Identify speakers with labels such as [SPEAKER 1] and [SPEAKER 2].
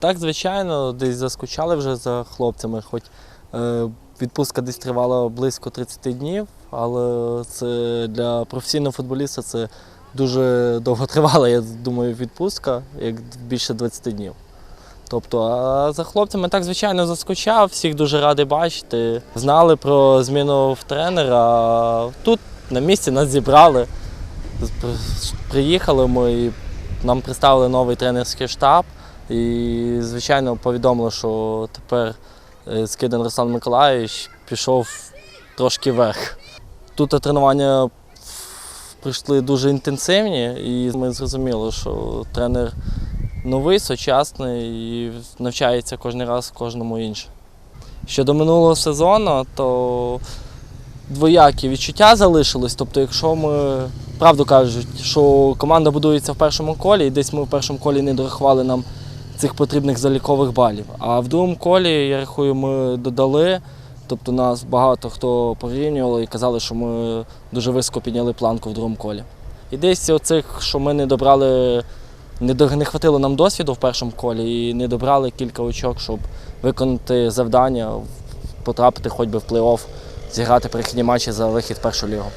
[SPEAKER 1] Так, звичайно, десь заскучали вже за хлопцями, хоч е, відпустка десь тривала близько 30 днів, але це для професійного футболіста це дуже довготривала, я думаю, відпустка, як більше 20 днів. Тобто, а за хлопцями так, звичайно, заскучав, всіх дуже радий бачити. Знали про зміну в тренера. Тут на місці нас зібрали. Приїхали ми і нам представили новий тренерський штаб. І, звичайно, повідомили, що тепер е, Скидан Руслан Миколаївич пішов трошки вверх. Тут тренування прийшли дуже інтенсивні, і ми зрозуміли, що тренер новий, сучасний і навчається кожен раз кожному інше. Щодо минулого сезону, то двоякі відчуття залишились. Тобто, якщо ми правду кажуть, що команда будується в першому колі, і десь ми в першому колі не дорахували нам цих потрібних залікових балів. А в другому колі, я рахую, ми додали. Тобто нас багато хто порівнювали і казали, що ми дуже високо підняли планку в другому колі. І десь оцих, що ми не добрали, не, не хватило нам досвіду в першому колі і не добрали кілька очок, щоб виконати завдання, потрапити хоч би в плей-офф, зіграти перехідні матчі за вихід в першу лігу.